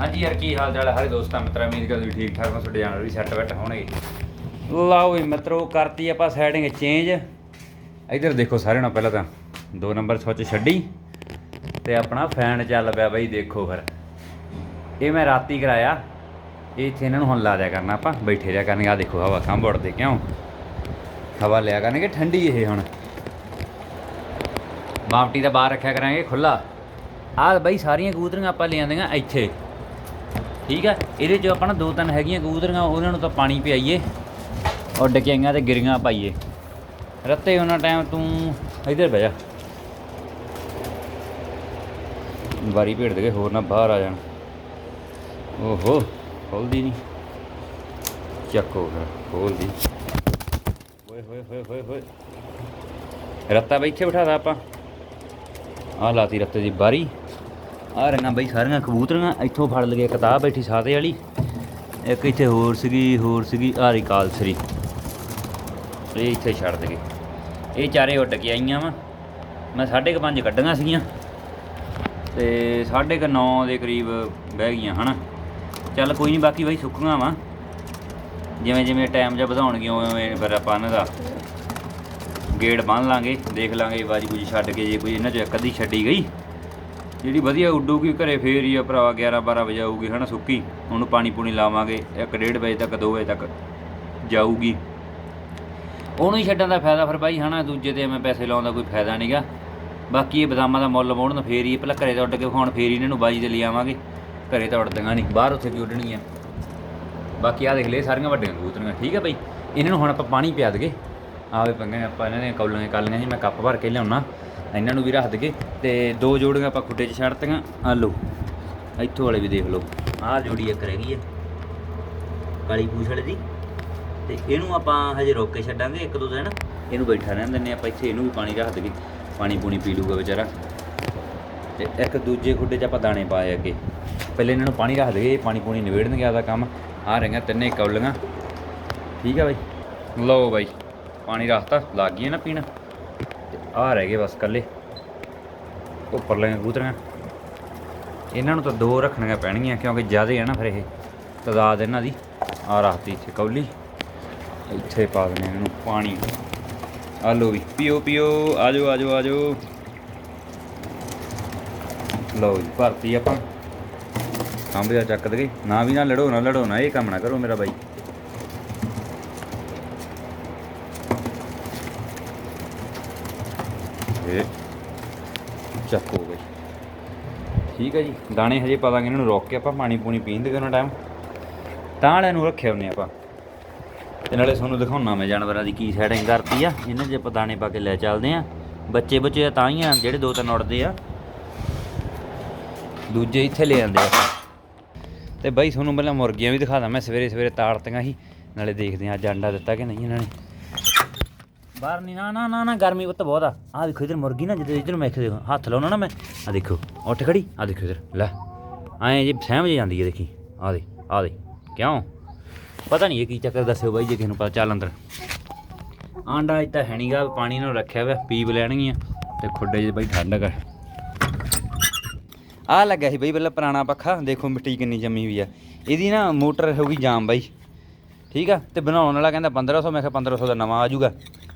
ਹਾਂਜੀ ਯਾਰ, ਕੀ ਹਾਲ ਚਾਲ ਹੈ ਸਾਰੇ ਦੋਸਤਾਂ, ਮਿੱਤਰਾਂ ਮੇਰੀ ਗੱਲ ਵੀ ਠੀਕ ਠਾਕ ਹੋ, ਤੁਹਾਡੇ ਜਾਨਵਰ ਵੀ ਸੈੱਟ ਬੈਠ ਹੋਣਗੇ। ਲਓ ਵੀ ਮਿੱਤਰੋ, ਕਰਤੀ ਆਪਾਂ ਸੈਟਿੰਗ ਚੇਂਜ ਇਧਰ ਦੇਖੋ ਸਾਰਿਆਂ ਨਾਲ ਪਹਿਲਾਂ ਤਾਂ ਦੋ ਨੰਬਰ ਸੁੱਚ ਛੱਡੀ ਤੇ ਆਪਣਾ ਫੈਨ ਚੱਲ ਪਿਆ ਬਾਈ, ਦੇਖੋ ਫਿਰ। ਇਹ ਮੈਂ ਰਾਤੀ ਕਰਾਇਆ। ਇਹ ਇੱਥੇ ਇਹਨਾਂ ਨੂੰ ਹੁਣ ਲਾ ਦਿਆ ਕਰਨਾ ਆਪਾਂ, ਬੈਠੇ ਰਿਆ ਕਰਨਗੇ। ਆ ਦੇਖੋ ਹਵਾ ਖੰਭ ਉੜਦੇ ਕਿਉਂ? ਹਵਾ ਲਿਆ ਕਰਨਗੇ, ਠੰਡੀ ਇਹ ਹੁਣ। ਬਾਵਟੀ ਦਾ ਬਾਹਰ ਰੱਖਿਆ ਕਰਾਂਗੇ ਖੁੱਲਾ ਆਹ ਬਈ ਸਾਰੀਆਂ ਕਬੂਤਰੀਆਂ ਆਪਾਂ ਲਿਆਂਦੀਆਂ ਇੱਥੇ। ਠੀਕ ਹੈ ਇਹਦੇ ਚ ਆਪਾਂ ਨਾ ਦੋ ਤਿੰਨ ਹੈਗੀਆਂ ਕਬੂਤਰੀਆਂ, ਉਹਨਾਂ ਨੂੰ ਤਾਂ ਪਾਣੀ ਪਿਆਈਏ ਔਰ ਡਕਿਆਈਆਂ ਆਈਆਂ ਤੇ ਗਿਰੀਆਂ ਪਾਈਏ। ਰੱਤੇ, ਉਹਨਾਂ ਟਾਈਮ ਤੂੰ ਇੱਧਰ ਬਹਿ ਜਾ। ਵਾਰੀ ਭੇੜ ਦੇ ਹੋਰ ਨਾ ਬਾਹਰ ਆ ਜਾਣ। ਓਹੋ, ਖੋਲਦੀ ਨਹੀਂ ਚੱਕੋ ਫਿਰ ਖੋਲਦੀ। ਓਏ ਹੋਏ ਹੋਏ ਹੋਏ ਹੋਏ ਰੱਤਾ ਬਈ ਇੱਥੇ ਬਿਠਾਦਾ ਆਪਾਂ। ਆਹ ਲਾਤੀ ਰੱਤੇ ਦੀ ਬਾਰੀ। ਆ ਰੰਗਾਂ ਬਈ ਸਾਰੀਆਂ ਕਬੂਤਰੀਆਂ, ਇੱਥੋਂ ਫੜ ਲਗੇ ਕਿਤਾਬ, ਬੈਠੀ ਸਾਦੇ ਵਾਲੀ। ਇੱਕ ਇੱਥੇ ਹੋਰ ਸੀਗੀ ਹੋਰ ਸੀਗੀ, ਆਹ ਕਾਲਸਰੀ। ਇਹ ਇੱਥੇ ਛੱਡ ਦਗੇ ਇਹ ਚਾਰੇ ਉੱਡ ਕੇ ਆਈਆਂ ਵਾ। ਮੈਂ ਸਾਢੇ ਕੁ ਪੰਜ ਕੱਢੀਆਂ ਸੀਗੀਆਂ। ਤੇ ਸਾਢੇ ਕੁ ਨੌ ਦੇ ਕਰੀਬ ਬਹਿ ਗਈਆਂ, ਹਨਾ? ਚੱਲ ਕੋਈ ਨਹੀਂ ਬਾਕੀ ਬਾਈ ਸੁੱਕੀਆਂ ਵਾ। ਜਿਵੇਂ ਜਿਵੇਂ ਟਾਈਮ ਜਾਂ ਵਧਾਉਣਗੇ, ਉਵੇਂ ਉਵੇਂ ਫਿਰ ਆਪਾਂ ਇਹਨਾਂ ਦਾ ਗੇੜ ਬੰਨ ਲਾਂਗੇ, ਦੇਖ ਲਾਂਗੇ ਬਾਜੀ ਕੁਝ ਛੱਡ ਕੇ ਜੇ ਕੋਈ ਇਹਨਾਂ ਚੋਂ ਇੱਕ ਅੱਧੀ ਛੱਡੀ ਗਈ। ਜਿਹੜੀ ਵਧੀਆ ਉੱਡੂਗੀ ਘਰੇ ਫੇਰ ਹੀ ਆ ਭਰਾਵਾ 11 12 ਵਜੇ ਆਊਗੀ, ਹਨਾ ਸੁੱਕੀ। ਉਹਨੂੰ ਪਾਣੀ ਪੂਣੀ ਲਾਵਾਂਗੇ 1:30 ਵਜੇ ਤੱਕ 2 ਵਜੇ ਤੱਕ ਜਾਊਗੀ। ਉਹਨੂੰ ਹੀ ਛੱਡਣ ਦਾ ਫਾਇਦਾ ਫਿਰ ਬਾਈ, ਹਨਾ, ਦੂਜੇ ਤੇ ਐਵੇਂ ਪੈਸੇ ਲਾਉਣ ਦਾ ਕੋਈ ਫਾਇਦਾ ਨਹੀਂਗਾ ਬਾਕੀ ਇਹ ਬਦਾਮਾਂ ਦਾ ਮੁੱਲ ਮੋੜਨ ਫੇਰ ਹੀ ਪਹਿਲਾਂ ਘਰੇ ਤੋਂ ਉੱਡ ਕੇ ਖਾਣ ਫੇਰ ਹੀ ਇਹਨਾਂ ਨੂੰ ਬਾਜੀ ਤੇ ਲਿਆਵਾਂਗੇ ਘਰੇ ਤਾਂ ਉੱਡਦੀਆਂ ਨਹੀਂ, ਬਾਹਰ ਉੱਥੇ ਵੀ ਉੱਡਣੀਆਂ ਬਾਕੀ ਆ ਦੇਖ ਲੈ ਸਾਰੀਆਂ ਵੱਡੀਆਂ ਕਬੂਤਰੀਆਂ, ਠੀਕ ਹੈ ਬਾਈ? ਇਹਨਾਂ ਨੂੰ ਹੁਣ ਆਪਾਂ ਪਾਣੀ ਪਿਆ ਦਗੇ ਆਵੇ ਪੰਗੇ ਆਪਾਂ ਇਹਨਾਂ ਦੀਆਂ ਕੌਲੀਆਂ ਕਾਲੀਆਂ ਜੀ, ਮੈਂ ਕੱਪ ਭਰ ਕੇ ਲਿਆਉਣਾ। ਇਹਨਾਂ ਨੂੰ ਵੀ ਰੱਖ ਦਗੇ ਤੇ ਦੋ ਜੋੜੀਆਂ ਆਪਾਂ ਖੁੱਡੇ 'ਚ ਛੱਡਤੀਆਂ। ਆ ਲਓ, ਇੱਥੋਂ ਵਾਲੇ ਵੀ ਦੇਖ ਲਓ। ਆਹ ਜੋੜੀ ਇੱਕ ਰਹਿ ਗਈ ਹੈ ਕਾਲੀ ਪੂਛ ਵਾਲੇ ਦੀ ਤੇ ਇਹਨੂੰ ਆਪਾਂ ਹਜੇ ਰੋਕ ਕੇ ਛੱਡਾਂਗੇ ਇੱਕ ਦੋ ਦਿਨ। ਇਹਨੂੰ ਬੈਠਾ ਰਹਿਣ ਦਿੰਦੇ ਆਪਾਂ ਇੱਥੇ, ਇਹਨੂੰ ਵੀ ਪਾਣੀ ਰੱਖ ਦਗੇ ਪਾਣੀ ਪੂਣੀ ਪੀ ਲੂਗਾ ਵਿਚਾਰਾ। ਤੇ ਇੱਕ ਦੂਜੇ ਖੁੱਡੇ 'ਚ ਆਪਾਂ ਦਾਣੇ ਪਾਏ ਅੱਗੇ। ਪਹਿਲੇ ਇਹਨਾਂ ਨੂੰ ਪਾਣੀ ਰੱਖ ਦਗੇ ਇਹ ਪਾਣੀ ਪੂਣੀ ਨਿਬੇੜਨਗੇ ਆਦਾ ਕੰਮ। ਆ ਰਹੀਆਂ ਤਿੰਨੇ ਕੌਲੀਆਂ। ਠੀਕ ਆ ਬਾਈ? ਲਓ ਬਾਈ, ਪਾਣੀ ਰੱਖਤਾ, ਲੱਗ ਗਈ ਨਾ ਪੀਣਾ। ਆ ਰਹਿ ਗਏ ਬਸ ਕੱਲੇ ਉੱਪਰ ਲੈ ਕਬੂਤਰੀਆਂ। ਇਹਨਾਂ ਨੂੰ ਤਾਂ ਦੋ ਰੱਖਣੀਆਂ ਪੈਣਗੀਆਂ, ਕਿਉਂਕਿ ਜ਼ਿਆਦੇ ਆ ਨਾ ਫਿਰ ਇਹ। ਤਦਾਦ ਇਹਨਾਂ ਦੀ। ਆ ਰੱਖਤੀ ਇੱਥੇ ਕੌਲੀ। ਇੱਥੇ ਪਾ ਦੇਣੇ ਇਹਨੂੰ ਪਾਣੀ। ਆ ਲਓ ਵੀ, ਪੀਓ ਪੀਓ। ਆਜੋ ਆਜੋ ਆਜੋ ਲਓ ਜੀ, ਭਰਤੀ ਆਪਾਂ। ਸਾਂਭਿਆ ਚੱਕ ਦਗੇ ਨਾ ਵੀ ਨਾ ਲੜੋ ਨਾ ਲੜੋ, ਨਾ ਇਹ ਕੰਮ ਨਾ ਕਰੋ ਮੇਰਾ ਬਾਈ। ਚੱਕੋ ਬਈ ਠੀਕ ਹੈ ਜੀ, ਦਾਣੇ ਹਜੇ ਪਾ ਇਹਨਾਂ ਨੂੰ ਰੋਕ ਕੇ ਆਪਾਂ, ਪਾਣੀ ਪੂਣੀ ਪੀਣ ਦੇ ਉਹਨਾਂ ਟਾਈਮ ਤਾਂ ਵਾਲਿਆਂ ਨੂੰ ਰੱਖਿਆ ਹੁੰਨੇ ਆਪਾਂ। ਤੇ ਨਾਲੇ ਤੁਹਾਨੂੰ ਦਿਖਾਉਣਾ ਮੈਂ ਜਾਨਵਰਾਂ ਦੀ ਕੀ ਸੈਟਿੰਗ ਕਰਤੀ ਆ। ਇਹਨਾਂ 'ਚ ਆਪਾਂ ਦਾਣੇ ਪਾ ਕੇ ਲੈ ਚੱਲਦੇ ਆ। ਬੱਚੇ ਬੱਚੇ ਤਾਂ ਹੀ ਆ, ਜਿਹੜੇ ਦੋ ਤਿੰਨ ਉੜਦੇ ਆ। ਦੂਜੇ ਇੱਥੇ ਲੈ ਆਂਦੇ ਆ ਤੇ ਬਾਈ, ਤੁਹਾਨੂੰ ਪਹਿਲਾਂ ਮੁਰਗੀਆਂ ਵੀ ਦਿਖਾ ਦਾਂ। ਮੈਂ ਸਵੇਰੇ ਸਵੇਰੇ ਤਾੜਤੀਆਂ ਸੀ। ਨਾਲੇ ਦੇਖਦੇ ਆ ਅੱਜ ਅੰਡਾ ਦਿੱਤਾ ਕਿ ਨਹੀਂ ਇਹਨਾਂ ਨੇ। ਬਾਹਰ ਨਹੀਂ ਨਾ ਨਾ ਨਾ ਨਾ, ਗਰਮੀ ਉੱਤ ਬਹੁਤ ਆ। ਆ ਦੇਖੋ ਇਧਰ ਮੁਰਗੀ ਨਾ ਜਦੋਂ ਇਧਰ ਮੈਂ ਇੱਥੇ ਦੇਖੋ, ਹੱਥ ਲਾਉਣਾ ਨਾ ਮੈਂ ਆ ਦੇਖੋ, ਉੱਠ ਖੜੀ ਆ ਦੇਖੋ ਇਧਰ, ਲੈ। ਐਂ ਜੇ ਸਹਿਮ ਜੇ ਜਾਂਦੀ ਹੈ ਦੇਖੀ। ਆ ਦੇ ਆ ਦੇ ਕਿਉਂ? ਪਤਾ ਨਹੀਂ ਇਹ ਕੀ ਚੱਕਰ ਦੱਸਿਓ ਬਾਈ, ਜੇ ਕਿਸੇ ਨੂੰ ਪਤਾ, ਚੱਲ ਅੰਦਰ। ਆਂਡਾ ਇੱਥੇ ਹੈ ਨਹੀਂਗਾ ਪਾਣੀ ਨਾਲ ਰੱਖਿਆ ਹੋਇਆ, ਪੀਪ ਲੈਣਗੀਆਂ, ਤੇ ਖੁੱਡੇ 'ਚ ਬਾਈ ਠੰਡ ਕਰ। ਆ ਲੱਗਾ ਸੀ ਬਈ ਪਹਿਲਾਂ ਪੁਰਾਣਾ ਪੱਖਾ, ਦੇਖੋ ਮਿੱਟੀ ਕਿੰਨੀ ਜੰਮੀ ਹੋਈ ਆ। ਇਹਦੀ ਨਾ ਮੋਟਰ ਹੋ ਗਈ ਜਾਮ ਬਾਈ। ਠੀਕ ਆ? ਤੇ ਬਣਾਉਣ ਵਾਲਾ ਕਹਿੰਦਾ 1500 ਮੈਂ ਕਿਹਾ 1500 ਦਾ ਨਵਾਂ ਆ ਜਾਊਗਾ।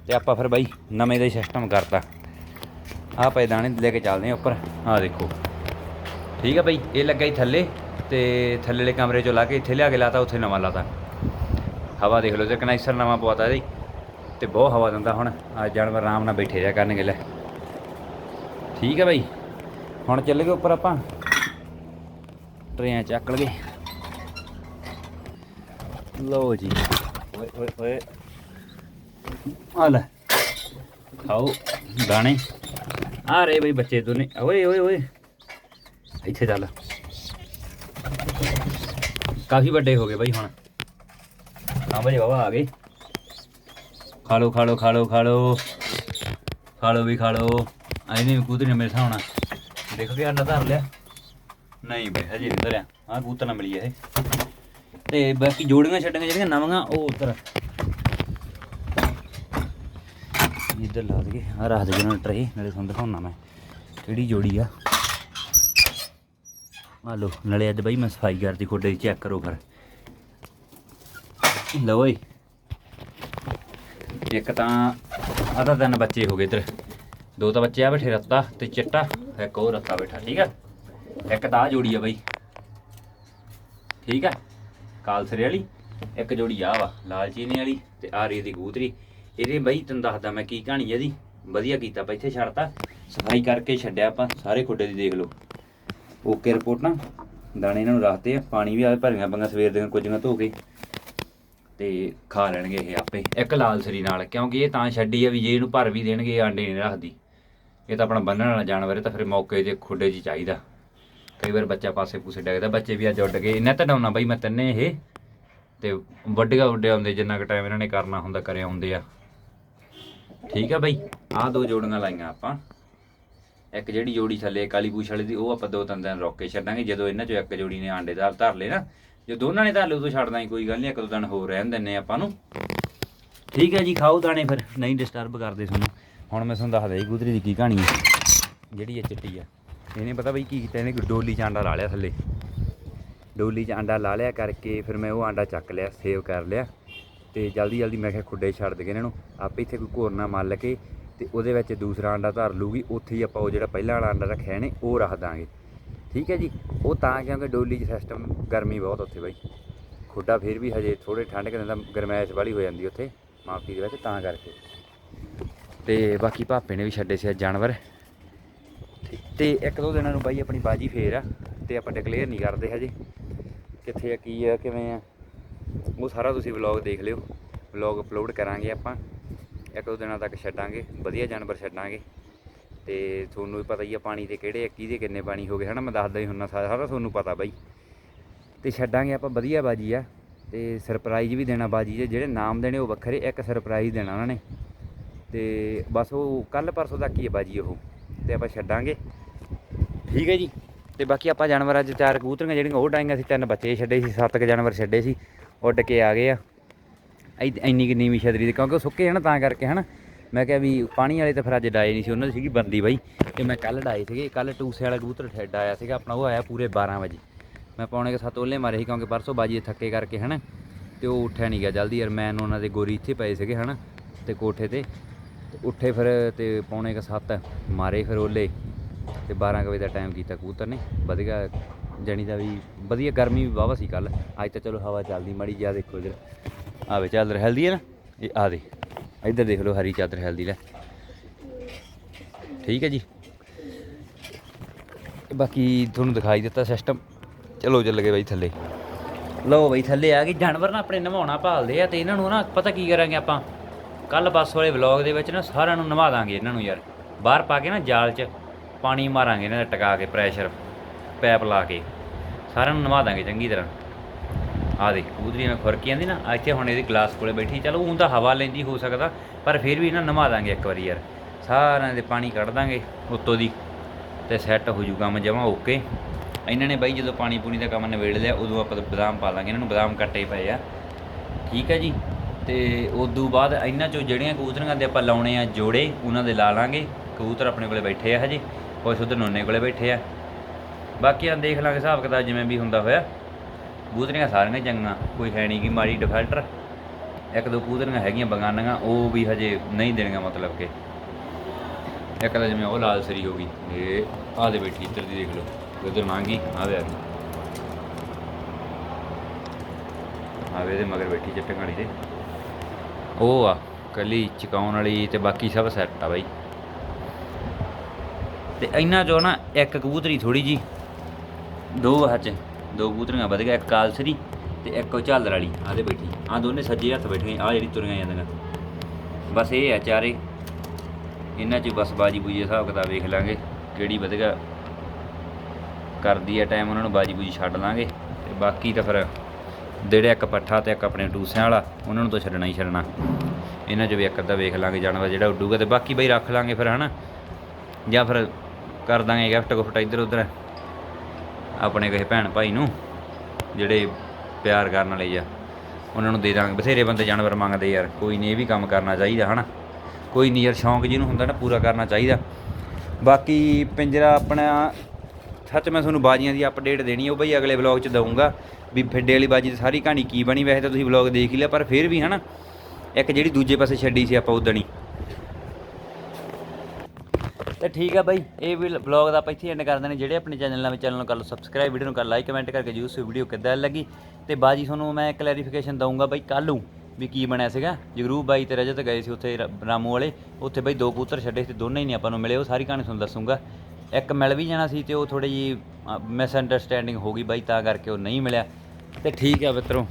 ਤੇ ਆਪਾਂ ਫਿਰ ਬਾਈ ਨਵੇਂ ਦਾ ਹੀ ਸਿਸਟਮ ਕਰਤਾ। ਆ ਪਏ ਦਾਣੇ ਲੈ ਕੇ ਚੱਲਦੇ ਆ ਉੱਪਰ। ਆ ਦੇਖੋ। ਠੀਕ ਆ ਬਾਈ, ਇਹ ਲੱਗਾ ਹੀ ਥੱਲੇ ਤੇ ਥੱਲੇ ਵਾਲੇ ਕਮਰੇ ਚੋਂ ਲਾ ਕੇ ਇੱਥੇ ਲਿਆ ਕੇ ਲਾਤਾ, ਉੱਥੇ ਨਵਾਂ ਲਾਤਾ। ਹਵਾ ਦੇਖ ਲਓ ਤੇ ਕਨੈਕਸਰ ਨਵਾਂ ਪਵਾਤਾ ਇਹਦੀ ਤੇ ਬਹੁਤ ਹਵਾ ਦਿੰਦਾ ਹੁਣ। ਆ ਜਾਨਵਰ ਆਰਾਮ ਨਾਲ ਬੈਠੇ ਰਿਹਾ ਕਰਨਗੇ ਲੈ। ਠੀਕ ਹੈ ਬਾਈ। ਹੁਣ ਚੱਲ ਗਏ ਉੱਪਰ ਆਪਾਂ। ਟਰੇਆਂ ਚੱਕ ਲਗੇ ਲਓ ਜੀ। ਓਏ ਓਏ ਓਏ। ਆ ਲੈ। ਖਾਓ ਦਾਣੇ। ਆ ਰਹੇ ਬਈ ਬੱਚੇ ਦੋਨੇ। ਓਏ ਓਏ ਓਏ। ਇੱਥੇ ਚੱਲ। ਕਾਫੀ ਵੱਡੇ ਹੋ ਗਏ ਬਈ ਹੁਣ। ਹਾਂ ਬਈ ਬਾਬਾ ਆ ਗਏ। ਖਾ ਲਓ ਖਾ ਲਓ ਖਾ ਲਓ ਖਾ ਲਓ। ਖਾ ਲਓ ਵੀ ਖਾ ਲਓ। ਆਇਨੇ ਵੀ ਕੂਤਰੀ ਨੇ ਮੇਰੇ ਸਾਹਮਣਾ। ਦੇਖੋ ਕਿ ਅੰਡਾ ਧਰ ਲਿਆ। ਨਹੀਂ ਬਈ, ਹਜੇ ਨਹੀਂ ਧਰਿਆ। ਆਹ ਕੂਤਰ ਨਾ ਮਿਲੀ ਇਹ। ਤੇ ਬਾਕੀ ਜੋੜੀਆਂ ਛੱਡੀਆਂ ਜਿਹੜੀਆਂ ਨਵੀਆਂ, ਉਹ ਉੱਧਰ। ਇੱਧਰ ਲਾ ਦਈਏ। ਆ ਰੱਖ ਦੇ ਜਿਹਨਾਂ ਟਰੇ ਨਾਲੇ ਤੁਹਾਨੂੰ ਦਿਖਾਉਣਾ ਮੈਂ। ਕਿਹੜੀ ਜੋੜੀ ਆ? ਆ ਲੋ ਨਾਲੇ ਅੱਜ ਬਈ ਮੈਂ ਸਫ਼ਾਈ ਕਰਦੀ ਖੋਡੇ ਦੀ ਚੈੱਕ ਕਰੋ ਫਿਰ। ਲਓ ਓਏ। ਇੱਕ ਤਾਂ ਆਦਾ ਤਿੰਨ ਬੱਚੇ ਹੋ ਗਏ ਇੱਧਰ। ਦੋ ਤਾਂ ਬੱਚੇ ਆ ਬੈਠੇ ਰੱਤਾ ਤੇ ਚਿੱਟਾ, ਇੱਕ ਉਹ ਰੱਤਾ ਬੈਠਾ, ਠੀਕ ਆ? ਇੱਕ ਤਾਂ ਆ ਜੋੜੀ ਆ ਬਾਈ। ਠੀਕ ਆ? ਕਾਲਸਰੇ ਵਾਲੀ, ਇੱਕ ਜੋੜੀ ਆ ਵਾ, ਲਾਲ ਚੀਨੀ ਵਾਲੀ ਤੇ ਆ ਰੀ ਦੀ ਗੂਤਰੀ ਇਹਦੇ ਬਈ ਤੈਨੂੰ ਦੱਸਦਾ ਮੈਂ ਕੀ ਕਹਾਣੀ ਇਹਦੀ। ਵਧੀਆ ਕੀਤਾ ਆਪਾਂ ਇੱਥੇ ਛੱਡਤਾ। ਸਫ਼ਾਈ ਕਰਕੇ ਛੱਡਿਆ ਆਪਾਂ, ਸਾਰੇ ਖੁੱਡੇ ਦੀ ਦੇਖ ਲਓ। ਓਕੇ ਰਿਪੋਰਟ ਨਾ, ਦਾਣੇ ਇਹਨਾਂ ਨੂੰ ਰੱਖਦੇ ਆ, ਪਾਣੀ ਵੀ ਆ, ਭਰੀਆਂ ਪੰਗਾ ਸਵੇਰ ਦੀਆਂ ਕੁਝੀਆਂ ਧੋ ਕੇ। ਤੇ ਖਾ ਲੈਣਗੇ ਇਹ ਆਪੇ, ਇੱਕ ਲਾਲ ਸਰੀ ਨਾਲ, ਕਿਉਂਕਿ ਇਹ ਤਾਂ ਛੱਡੀ ਆ ਵੀ ਜੇ ਇਹਨੂੰ ਭਰ ਵੀ ਦੇਣਗੇ, ਇਹ ਆਂਡੇ ਨਹੀਂ ਰੱਖਦੀ। ਇਹ ਤਾਂ ਆਪਣਾ ਬੰਨਣ ਵਾਲਾ ਜਾਨਵਰ ਹੈ ਤਾਂ ਫਿਰ ਮੌਕੇ ਤੇ ਖੁੱਡੇ 'ਚ ਚਾਹੀਦਾ। ਕਈ ਵਾਰ ਬੱਚਾ ਪਾਸੇ ਪੂਸੇ ਡਿੱਗਦਾ, ਬੱਚੇ ਵੀ ਅੱਜ ਉੱਡ ਗਏ। ਇਹਨਾਂ ਤਾਂ ਡਾਉਣਾ ਬਈ ਮੈਂ ਤਿੰਨੇ ਇਹ, ਤੇ ਵੱਡਿਆ ਉੱਡੇ ਹੁੰਦੇ, ਜਿੰਨਾ ਕੁ ਟਾਈਮ ਇਹਨਾਂ ਨੇ ਕਰਨਾ ਹੁੰਦਾ, ਕਰਿਆ ਹੁੰਦੇ ਆ। ਠੀਕ ਆ ਬਾਈ। ਆਹ ਦੋ ਜੋੜੀਆਂ ਲਾਈਆਂ ਆਪਾਂ। ਇੱਕ ਜਿਹੜੀ ਜੋੜੀ ਥੱਲੇ, ਕਾਲੀ ਪੂਛ ਵਾਲੀ ਦੀ, ਉਹ ਆਪਾਂ ਦੋ ਤਿੰਨ ਦਿਨ ਰੋਕ ਕੇ ਛੱਡਾਂਗੇ। ਜਦੋਂ ਇਹਨਾਂ ਚੋਂ ਇੱਕ ਜੋੜੀ ਨੇ ਆਂਡੇ ਦਾਲ ਧਰ ਲਏ ਨਾ, ਜੇ ਦੋਨਾਂ ਨੇ ਧਰ ਲਏ, ਉਦੋਂ ਛੱਡਦਾ ਦਾਂਗੇ ਕੋਈ ਗੱਲ ਨਹੀਂ ਇੱਕ ਦੋ ਦਿਨ ਹੋਰ ਰਹਿਣ ਦਿੰਨੇ ਆਪਾਂ ਨੂੰ। ਠੀਕ ਹੈ ਜੀ, ਖਾਓ ਦਾਣੇ ਫਿਰ। ਨਹੀਂ ਡਿਸਟਰਬ ਕਰਦੇ ਤੁਹਾਨੂੰ ਹੁਣ ਮੈਂ ਤੁਹਾਨੂੰ ਦੱਸਦਾ ਜੀ, ਗੁਦਰੀ ਦੀ ਕੀ ਕਹਾਣੀ ਹੈ ਜਿਹੜੀ ਇਹ ਚਿੱਟੀ ਆ। ਇਹਨੇ ਪਤਾ ਬਈ ਕੀ ਕੀਤਾ, ਇਹਨੇ ਡੋਲੀ ਚ ਆਂਡਾ ਲਾ ਲਿਆ ਥੱਲੇ। ਡੋਲੀ ਚ ਆਂਡਾ ਲਾ ਲਿਆ ਕਰਕੇ ਫਿਰ ਮੈਂ ਉਹ ਆਂਡਾ ਚੱਕ ਲਿਆ, ਸੇਵ ਕਰ ਲਿਆ। ਤੇ ਜਲਦੀ ਜਲਦੀ ਮੈਂ ਕਿਹਾ ਖੁੱਡੇ ਛੱਡ ਦੇ ਇਹਨਾਂ ਨੂੰ, ਆਪੇ ਇੱਥੇ ਕੋਈ ਘੋਰਨਾ ਮੱਲ ਕੇ ਤੇ ਉਹਦੇ ਵਿੱਚ ਦੂਸਰਾ ਆਂਡਾ ਧਰ ਲੂਗੀ ਉੱਥੇ ਹੀ ਆਪਾਂ ਉਹ ਜਿਹੜਾ ਪਹਿਲਾ ਵਾਲਾ ਆਂਡਾ ਰੱਖਿਆ ਨੇ ਉਹ ਰੱਖ ਦਾਂਗੇ। ਠੀਕ ਹੈ ਜੀ? ਉਹ ਤਾਂ ਕਿਉਂਕਿ ਡੋਲੀ 'ਚ ਸਿਸਟਮ ਗਰਮੀ ਬਹੁਤ ਉੱਥੇ ਬਾਈ। ਖੁੱਡਾ ਫਿਰ ਵੀ ਹਜੇ ਥੋੜੇ ਠੰਡ ਕਿ ਦਿੰਦਾ ਗਰਮੈਸ਼ ਵਾਲੀ ਹੋ ਜਾਂਦੀ ਉੱਥੇ ਮਾਪੀ ਦੇ ਵਿੱਚ ਤਾਂ ਕਰਕੇ। ਤੇ ਬਾਕੀ ਭਾਪੇ ਨੇ ਵੀ ਛੱਡੇ ਸੀ ਅੱਜ ਜਾਨਵਰ। ਤੇ- ਤੇ ਇੱਕ ਦੋ ਦਿਨਾਂ ਨੂੰ ਬਾਈ ਆਪਣੀ ਬਾਜੀ ਫੇਰ ਆ, ਤੇ ਆਪਾਂ ਡਿਕਲੇਅਰ ਨਹੀਂ ਕਰਦੇ ਹਜੇ। ਕਿੱਥੇ ਆ, ਕੀ ਆ, ਕਿਵੇਂ ਆ? ਉਹ ਸਾਰਾ ਤੁਸੀਂ ਵਲੌਗ ਦੇਖ ਲਿਓ। ਵਲੌਗ ਅਪਲੋਡ ਕਰਾਂਗੇ ਆਪਾਂ। ਇੱਕ ਦੋ ਦਿਨਾਂ ਤੱਕ ਛੱਡਾਂਗੇ। ਵਧੀਆ ਜਾਨਵਰ ਛੱਡਾਂਗੇ। ਤੇ ਤੁਹਾਨੂੰ ਵੀ ਪਤਾ ਹੀ ਆ ਪਾਣੀ ਦੇ ਕਿਹੜੇ ਕਿਹਦੇ ਕਿੰਨੇ ਪਾਣੀ ਹੋ ਗਏ। ਹਨਾ, ਮੈਂ ਦੱਸਦਾ ਹੀ ਹੁੰਨਾ ਸਾਰਾ ਸਾਰਾ ਤੁਹਾਨੂੰ ਪਤਾ ਬਾਈ। ਤੇ ਛੱਡਾਂਗੇ ਆਪਾਂ ਵਧੀਆ ਬਾਜੀ ਆ। ਤੇ ਸਰਪ੍ਰਾਈਜ਼ ਵੀ ਦੇਣਾ ਬਾਜੀ ਦੇ। ਜਿਹੜੇ ਨਾਮ ਦੇਣੇ ਉਹ ਵੱਖਰੇ, ਇੱਕ ਸਰਪ੍ਰਾਈਜ਼ ਦੇਣਾ ਉਹਨਾਂ ਨੇ। ਤੇ ਬਸ ਉਹ ਕੱਲ ਪਰਸੋਂ ਤੱਕ ਹੀ ਹੈ ਬਾਜੀ ਉਹ। ਤੇ ਆਪਾਂ ਛੱਡਾਂਗੇ। ਠੀਕ ਹੈ ਜੀ। ਤੇ ਬਾਕੀ ਆਪਾਂ ਜਾਨਵਰ ਅੱਜ ਚਾਰ ਕਬੂਤਰੀਆਂ ਜਿਹੜੀਆਂ ਉਹ ਡਾਈਆਂ ਸੀ, ਤਿੰਨ ਬੱਚੇ ਛੱਡੇ ਸੀ, ਸੱਤ ਕੁ ਜਾਨਵਰ ਛੱਡੇ ਸੀ। ਉੱਡ ਕੇ ਆ ਗਏ ਆ। ਐ- ਇੰਨੀ ਕਿ ਨੀਵੀਂ ਛਤਰੀ ਦੀ ਕਿਉਂਕਿ ਉਹ ਸੁੱਕੇ ਹਨ ਤਾਂ ਕਰਕੇ ਹਨਾ। ਮੈਂ ਕਿਹਾ ਵੀ ਪਾਣੀ ਵਾਲੇ ਤਾਂ ਫਿਰ ਅੱਜ ਡਾਏ ਨਹੀਂ ਸੀ, ਉਹਨਾਂ ਦੀ ਸੀਗੀ ਬੰਦੀ ਬਾਈ। ਤੇ ਮੈਂ ਕੱਲ ਡਾਏ ਸੀਗੇ ਕੱਲ ਟੂਸੇ ਵਾਲਾ ਕਬੂਤਰ ਠੱਡ ਆਇਆ ਸੀਗਾ, ਆਪਣਾ ਉਹ ਆਇਆ ਪੂਰੇ 12 ਵਜੇ। ਮੈਂ ਪੌਣੇ ਕੇ ਸੱਤ ਉਹਲੇ ਮਾਰੇ ਸੀ, ਕਿਉਂਕਿ ਪਰਸੋਂ ਬਾਜੀ ਥੱਕੇ ਕਰਕੇ ਹਨਾ। ਤੇ ਉਹ ਉੱਠਿਆ ਨਹੀਂ ਗਿਆ ਜਲਦੀ, ਯਾਰ ਮੈਂ ਉਹਨਾਂ ਦੇ ਗੋਰੀ ਇੱਥੇ ਪਏ ਸੀਗੇ ਹਨਾ, ਤੇ ਕੋਠੇ ਤੇ। ਤੇ ਉੱਠੇ ਫਿਰ ਤੇ ਪੌਣੇ ਕੇ ਸੱਤ ਮਾਰੇ ਫਿਰ ਉਹਲੇ। ਤੇ 12 ਕੁ ਵਜੇ ਦਾ ਟਾਈਮ ਕੀਤਾ ਕਬੂਤਰ ਨੇ, ਵਧੀਆ ਜਾਣੀ ਦਾ ਵੀ ਵਧੀਆ ਗਰਮੀ ਵੀ ਵਾਹਵਾ ਸੀ ਕੱਲ ਅੱਜ ਤਾਂ ਚਲੋ ਹਵਾ ਚੱਲਦੀ ਮਾੜੀ ਜਿਹਾ ਦੇਖੋ ਇਧਰ। ਆਵੇ ਚਾਦਰ ਹੈਲਦੀ ਹੈ ਨਾ? ਇਹ ਆ ਦੇ, ਇੱਧਰ ਦੇਖ ਲਓ ਹਰੀ ਚਾਦਰ ਹੈਲਦੀ ਲੈ। ਠੀਕ ਹੈ ਜੀ। ਬਾਕੀ ਤੁਹਾਨੂੰ ਦਿਖਾਈ ਦਿੱਤਾ ਸਿਸਟਮ ਚਲੋ ਚੱਲ ਗਏ ਬਾਈ ਥੱਲੇ। ਲਓ ਬਾਈ ਥੱਲੇ ਆ ਗਏ। ਜਾਨਵਰ ਨਾ ਆਪਣੇ ਨਵਾਉਣਾ ਭਾਲਦੇ ਆ ਤੇ ਇਹਨਾਂ ਨੂੰ ਨਾ ਪਤਾ ਕੀ ਕਰਾਂਗੇ ਆਪਾਂ। ਕੱਲ ਬੱਸ ਵਾਲੇ ਵਲੌਗ ਦੇ ਵਿੱਚ ਨਾ ਸਾਰਿਆਂ ਨੂੰ ਨਵਾ ਦਾਂਗੇ ਇਹਨਾਂ ਨੂੰ ਯਾਰ। ਬਾਹਰ ਪਾ ਕੇ ਨਾ ਜਾਲ 'ਚ ਪਾਣੀ ਮਾਰਾਂਗੇ ਇਹਨਾਂ ਦਾ ਟਿਕਾ ਕੇ ਪ੍ਰੈਸ਼ਰ ਪੈਪ ਲਾ ਕੇ ਸਾਰਿਆਂ ਨੂੰ ਨਵਾ ਦਾਂਗੇ ਚੰਗੀ ਤਰ੍ਹਾਂ। ਆ ਦੇ ਕਬੂਤਰੀ ਨਾਲ ਖੁਰਕੀ ਜਾਂਦੀ ਨਾ ਇੱਥੇ ਹੁਣ ਇਹਦੀ ਗਲਾਸ ਕੋਲੇ ਬੈਠੀ ਚਲੋ ਉਹ ਤਾਂ ਹਵਾ ਲੈਂਦੀ ਹੋ ਸਕਦਾ, ਪਰ ਫਿਰ ਵੀ ਇਹਨਾਂ ਨਵਾ ਦਾਂਗੇ ਇੱਕ ਵਾਰੀ ਯਾਰ। ਸਾਰਿਆਂ ਦੇ ਪਾਣੀ ਕੱਢ ਦਾਂਗੇ ਉੱਤੋਂ ਦੀ ਤੇ ਸੈੱਟ ਹੋ ਜੂ ਕੰਮ ਜਮਾ ਓਕੇ ਇਹਨਾਂ ਨੇ ਬਾਈ ਜਦੋਂ ਪਾਣੀ ਪੂਣੀ ਦਾ ਕੰਮ ਨਿਬੇੜ ਲਿਆ, ਉਦੋਂ ਆਪਾਂ ਬਦਾਮ ਪਾ ਦਾਂਗੇ ਇਹਨਾਂ ਨੂੰ ਬਦਾਮ ਕੱਟੇ ਪਏ ਆ। ਠੀਕ ਹੈ ਜੀ। ਤੇ ਉਦੋਂ ਬਾਅਦ ਇਹਨਾਂ ਚੋਂ ਜਿਹੜੀਆਂ ਕਬੂਤਰੀਆਂ ਦੇ ਆਪਾਂ ਲਾਉਣੇ ਆ ਜੋੜੇ, ਉਹਨਾਂ ਦੇ ਲਾ ਲਾਂਗੇ। ਕਬੂਤਰ ਆਪਣੇ ਕੋਲੇ ਬੈਠੇ ਆ ਹਜੇ। ਕੁਛ ਉਧਰ ਨੋਨੇ ਕੋਲੇ ਬੈਠੇ ਆ। ਬਾਕੀ ਆ ਦੇਖ ਲਾਂਗੇ, ਹਿਸਾਬ ਕਿਤਾਬ ਜਿਵੇਂ ਵੀ ਹੁੰਦਾ ਹੋਇਆ। ਕਬੂਤਰੀਆਂ ਸਾਰੀਆਂ ਚੰਗੀਆਂ, ਕੋਈ ਹੈ ਨਹੀਂ ਕਿ ਮਾੜੀ ਡਿਫੈਲਟਰ ਇੱਕ ਦੋ ਕਬੂਤਰੀਆਂ ਹੈਗੀਆਂ ਬਗਾਨੀਆਂ, ਉਹ ਵੀ ਹਜੇ ਨਹੀਂ ਦੇਣੀਆਂ ਮਤਲਬ ਕਿ। ਇੱਕ ਤਾਂ ਜਿਵੇਂ ਉਹ ਲਾਲ ਸਰੀ ਹੋ ਗਈ ਇਹ ਆਹ ਦੇ ਬੈਠੀ ਇੱਧਰ ਦੀ ਦੇਖ ਲਓ ਉਧਰ ਮੰਗੀ ਆਵੇ ਆ ਗਈ। ਆਵੇ ਦੇ ਮਗਰ ਬੈਠੀ ਚਿੱਟੇ ਘਾਣੀ ਦੇ ਉਹ ਆ, ਕੱਲੀ ਚਕਾਉਣ ਵਾਲੀ ਤੇ ਬਾਕੀ ਸਭ ਸੈੱਟ ਆ ਬਾਈ। ਤੇ ਇਹਨਾਂ ਚੋਂ ਨਾ ਇੱਕ ਕਬੂਤਰੀ ਥੋੜੀ ਜੀ ਦੋ ਹੱਥ ਦੋ ਕਬੂਤਰੀਆਂ ਵਧ ਗਿਆ, ਇੱਕ ਕਾਲਸਰੀ ਤੇ ਇੱਕ ਉਹ ਝਾਲਰ ਵਾਲੀ ਆਦੇ ਬੈਠੀ। ਆ ਦੋਨੇ ਸੱਜੇ ਹੱਥ ਬੈਠੀਆਂ ਆ ਜਿਹੜੀ ਤੁਰੀਆਂ ਜਾਂਦੀਆਂ। ਬਸ ਇਹ ਆ ਚਾਰੇ। ਇਹਨਾਂ 'ਚ ਬਸ ਬਾਜੀ ਬੂਜੀ ਹਿਸਾਬ ਕਿਤਾਬ ਵੇਖ ਲਾਂਗੇ, ਕਿਹੜੀ ਵਧੀਆ ਕਰਦੀ ਹੈ ਟਾਈਮ ਉਹਨਾਂ ਨੂੰ, ਬਾਜੀ ਬੂਜੀ ਛੱਡ ਲਾਂਗੇ। ਤੇ ਬਾਕੀ ਤਾਂ ਫਿਰ ਜਿਹੜੇ ਇੱਕ ਪੱਠਾ ਤੇ ਇੱਕ ਆਪਣੇ ਟੂਸਿਆਂ ਵਾਲਾ, ਉਹਨਾਂ ਨੂੰ ਤਾਂ ਛੱਡਣਾ ਹੀ ਛੱਡਣਾ। ਇਹਨਾਂ 'ਚ ਵੀ ਇੱਕ ਅੱਧਾ ਵੇਖ ਲਾਂਗੇ, ਜਾਨਵਰ ਜਿਹੜਾ ਉੱਡੂਗਾ ਤੇ ਬਾਕੀ ਬਈ ਰੱਖ ਲਾਂਗੇ ਫਿਰ, ਹਨਾ? ਜਾਂ ਫਿਰ ਕਰ ਦਾਂਗੇ ਗਿਫਟ ਗੁਫਟ ਇੱਧਰ ਉੱਧਰ ਆਪਣੇ ਕਿਸੇ ਭੈਣ ਭਾਈ ਨੂੰ, ਜਿਹੜੇ ਪਿਆਰ ਕਰਨ ਵਾਲੇ ਆ, ਉਹਨਾਂ ਨੂੰ ਦੇ ਦਾਂਗੇ। ਬਥੇਰੇ ਬੰਦੇ ਜਾਨਵਰ ਮੰਗਦੇ ਯਾਰ, ਕੋਈ ਨਹੀਂ, ਇਹ ਵੀ ਕੰਮ ਕਰਨਾ ਚਾਹੀਦਾ, ਹਨਾ? ਕੋਈ ਨਹੀਂ ਯਾਰ, ਸ਼ੌਂਕ ਜਿਹਨੂੰ ਹੁੰਦਾ ਨਾ, ਪੂਰਾ ਕਰਨਾ ਚਾਹੀਦਾ। ਬਾਕੀ ਪਿੰਜਰਾ ਆਪਣਾ, ਸੱਚ ਮੈਂ ਤੁਹਾਨੂੰ ਬਾਜੀਆਂ ਦੀ ਅਪਡੇਟ ਦੇਣੀ ਹੈ ਉਹ ਬਈ ਅਗਲੇ ਵਲੌਗ 'ਚ ਦਊਂਗਾ। ਵੀ ਫਿੱਡੇ ਵਾਲੀ ਬਾਜੀ ਦੀ ਸਾਰੀ ਕਹਾਣੀ ਕੀ ਬਣੀ, ਵੈਸੇ ਤਾਂ ਤੁਸੀਂ ਵਲੌਗ ਦੇਖ ਹੀ ਲਿਆ, ਪਰ ਫਿਰ ਵੀ, ਹਨਾ? ਇੱਕ ਜਿਹੜੀ ਦੂਜੇ ਪਾਸੇ ਛੱਡੀ ਸੀ ਆਪਾਂ ਉਦਣੀ ਤੇ ਠੀਕ ਆ ਬਾਈ, ਇਹ ਵੀ ਵਲੌਗ ਦਾ ਆਪਾਂ ਇੱਥੇ ਐਂਡ ਕਰ ਦਿੰਦੇ ਜਿਹੜੇ ਆਪਣੇ ਚੈਨਲ ਨਾਲ ਚੈਨਲ ਨੂੰ ਕਰ ਲਓ ਸਬਸਕ੍ਰਾਈਬ ਵੀਡੀਓ ਨੂੰ ਕਰ ਲਾਈਕ ਕਮੈਂਟ ਕਰਕੇ ਜਰੂਰ ਸੇ ਵੀਡੀਓ ਕਿੱਦਾਂ ਲੱਗੀ। ਤੇ ਬਾਜੀ, ਤੁਹਾਨੂੰ ਮੈਂ ਕਲੈਰੀਫਿਕੇਸ਼ਨ ਦਊਂਗਾ ਬਾਈ ਕੱਲ੍ਹ ਨੂੰ ਵੀ ਕੀ ਬਣਿਆ ਸੀਗਾ। ਜਗਰੂਪ ਬਾਈ ਤੇ ਰਜਤ ਗਏ ਸੀ ਉੱਥੇ ਰਾਮੂ ਵਾਲੇ, ਉੱਥੇ ਬਾਈ ਦੋ ਪੁੱਤਰ ਛੱਡੇ ਸੀ, ਦੋਨੇ ਹੀ ਨਹੀਂ ਆਪਾਂ ਨੂੰ ਮਿਲੇ, ਉਹ ਸਾਰੀ ਕਹਾਣੀ ਤੁਹਾਨੂੰ ਦੱਸੂਗਾ। ਇੱਕ ਮਿਲ ਵੀ ਜਾਣਾ ਸੀ ਤੇ ਉਹ ਥੋੜੀ ਜੀ ਮਿਸ ਅੰਡਰਸਟੈਂਡਿੰਗ ਹੋ ਗਈ ਬਾਈ, ਤਾਂ ਕਰਕੇ ਉਹ ਨਹੀਂ ਮਿਲਿਆ। ਤੇ ਠੀਕ ਆ ਮਿੱਤਰੋ।